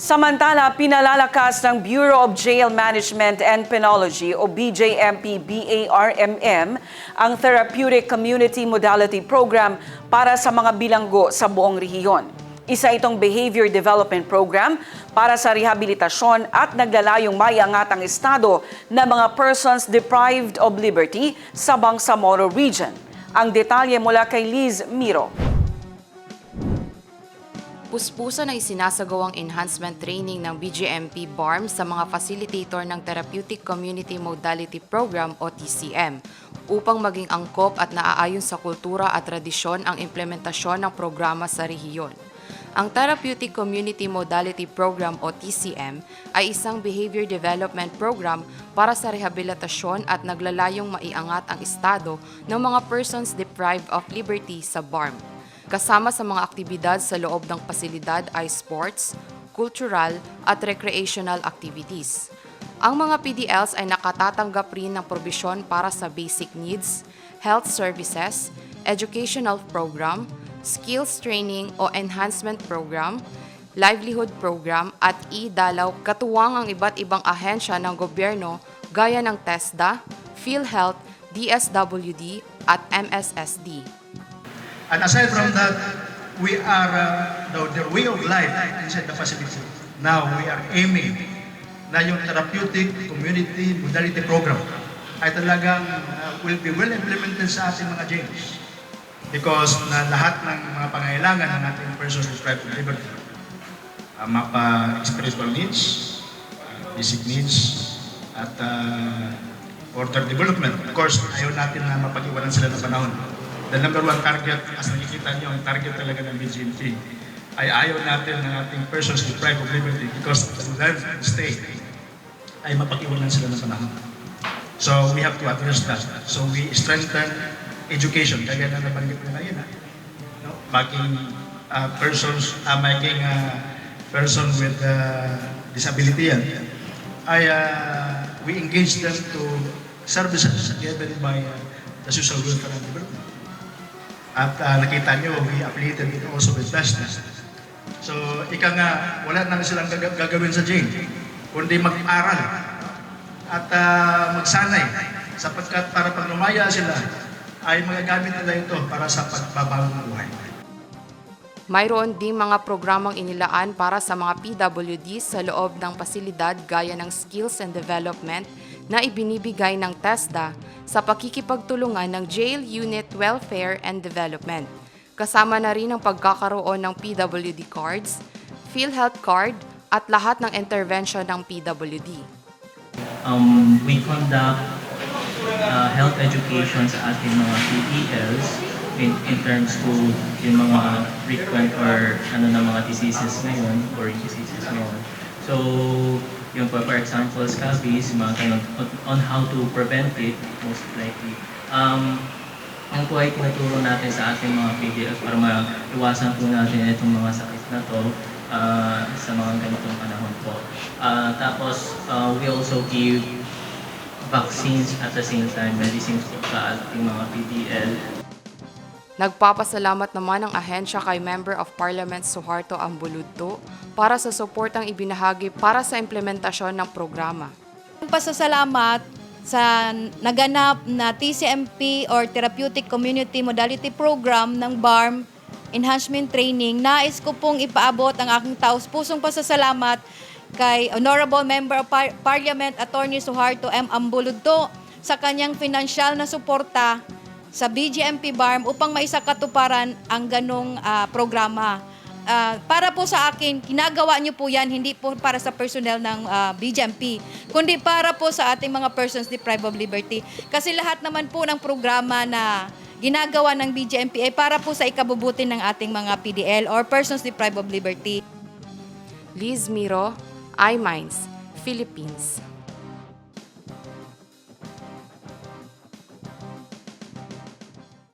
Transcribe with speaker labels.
Speaker 1: Samantala, pinalalakas ng Bureau of Jail Management and Penology o BJMP BARMM ang Therapeutic Community Modality Program para sa mga bilanggo sa buong rehiyon. Isa itong behavior development program para sa rehabilitasyon at naglalayong maiangat ang estado ng mga persons deprived of liberty sa Bangsamoro Region. Ang detalye mula kay Liz Miro.
Speaker 2: Puspusan ang isinasagawang enhancement training ng BGMP BARM sa mga facilitator ng Therapeutic Community Modality Program o TCM upang maging angkop at naaayon sa kultura at tradisyon ang implementasyon ng programa sa rehiyon. Ang Therapeutic Community Modality Program o TCM ay isang behavior development program para sa rehabilitasyon at naglalayong maiangat ang estado ng mga persons deprived of liberty sa BARM. Kasama sa mga aktibidad sa loob ng pasilidad ay sports, cultural at recreational activities. Ang mga PDLs ay nakatatanggap rin ng probisyon para sa basic needs, health services, educational program, skills training o enhancement program, livelihood program at e-dalaw katuwang ang iba't ibang ahensya ng gobyerno gaya ng TESDA, PhilHealth, DSWD at MSSD.
Speaker 3: And aside from that, we are, uh, the, the way of life inside the facility. Now, we are aiming na yung therapeutic community modality program ay talagang uh, will be well implemented sa ating mga jails. Because na lahat ng mga pangailangan ng ating persons deprived of liberty, uh, mapa spiritual needs, uh, basic needs, at uh, order development. Of course, ayaw natin na mapag-iwanan sila ng panahon. The number one target, as nakikita niyo, ang target talaga ng BGMT, ay ayaw natin ng ating persons deprived of liberty because the life stay ay mapag-iwanan sila ng panahon. So we have to address that. So we strengthen education. Kaya na nabanggit nila yun, ha? No? Making uh, persons, uh, making uh, person with uh, disability yan, ay uh, we engage them to services given by uh, the social welfare and development. At uh, nakita nyo, we affiliated it also with business. So, ika nga, wala naman silang gag- gagawin sa jail, kundi mag-aral at uh, magsanay sapagkat para pag lumaya sila, ay magagamit nila ito para sa pagbabagong buhay.
Speaker 2: Mayroon ding mga programang inilaan para sa mga PWD sa loob ng pasilidad gaya ng Skills and Development na ibinibigay ng TESDA sa pakikipagtulungan ng Jail Unit Welfare and Development. Kasama na rin ang pagkakaroon ng PWD cards, PhilHealth card at lahat ng intervention ng PWD.
Speaker 4: um, we conduct uh, health education sa ating mga PPLs in, in terms to yung mga frequent or ano na mga diseases ngayon or diseases ngayon. So, yung for, for example, scabies, mga ganun, on, on how to prevent it, most likely. Um, ang po ay tinuturo natin sa ating mga PDLs para maiwasan po natin itong mga sakit na to uh, sa mga ganitong panahon po. Uh, tapos, uh, we also give vaccines at the same time, medicines po sa ating mga PDL.
Speaker 2: Nagpapasalamat naman ang ahensya kay Member of Parliament Suharto Ambuludto para sa suportang ibinahagi para sa implementasyon ng programa.
Speaker 5: Ang pasasalamat sa naganap na TCMP or Therapeutic Community Modality Program ng BARM Enhancement Training, nais ko pong ipaabot ang aking taos pusong pasasalamat kay Honorable Member of Par- Parliament Attorney Suharto M. Ambuludto sa kanyang financial na suporta sa BGMP BARM upang maisakatuparan ang ganong ah, programa. Ah, para po sa akin, ginagawa niyo po yan hindi po para sa personnel ng ah, BGMP, kundi para po sa ating mga persons deprived of liberty. Kasi lahat naman po ng programa na ginagawa ng BGMP ay para po sa ikabubuti ng ating mga PDL or persons deprived of liberty.
Speaker 2: Liz Miro, iMinds, Philippines.